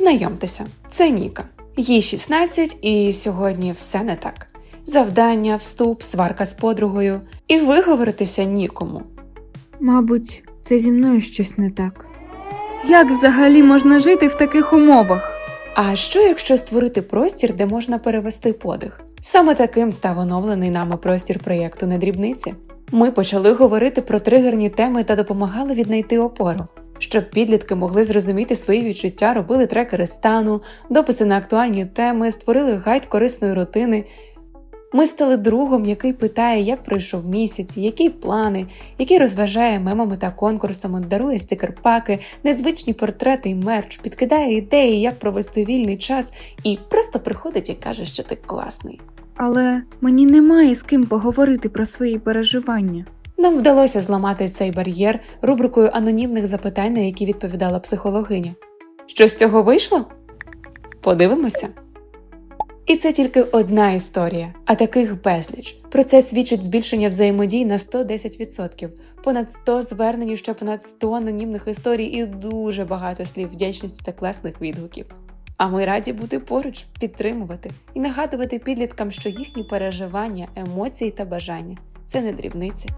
Знайомтеся, це Ніка. Їй 16 і сьогодні все не так. Завдання, вступ, сварка з подругою, і виговоритися нікому. Мабуть, це зі мною щось не так. Як взагалі можна жити в таких умовах? А що якщо створити простір, де можна перевести подих? Саме таким став оновлений нами простір проєкту Недрібниці. Ми почали говорити про тригерні теми та допомагали віднайти опору. Щоб підлітки могли зрозуміти свої відчуття, робили трекери стану, дописи на актуальні теми, створили гайд корисної рутини. Ми стали другом, який питає, як пройшов місяць, які плани, який розважає мемами та конкурсами, дарує стикер-паки, незвичні портрети і мерч, підкидає ідеї, як провести вільний час, і просто приходить і каже, що ти класний. Але мені немає з ким поговорити про свої переживання. Нам вдалося зламати цей бар'єр рубрикою анонімних запитань, на які відповідала психологиня. Що з цього вийшло? Подивимося. І це тільки одна історія, а таких безліч. Про це свідчить збільшення взаємодій на 110%, понад 100 звернень, ще понад 100 анонімних історій і дуже багато слів вдячності та класних відгуків. А ми раді бути поруч, підтримувати і нагадувати підліткам, що їхні переживання, емоції та бажання це не дрібниці.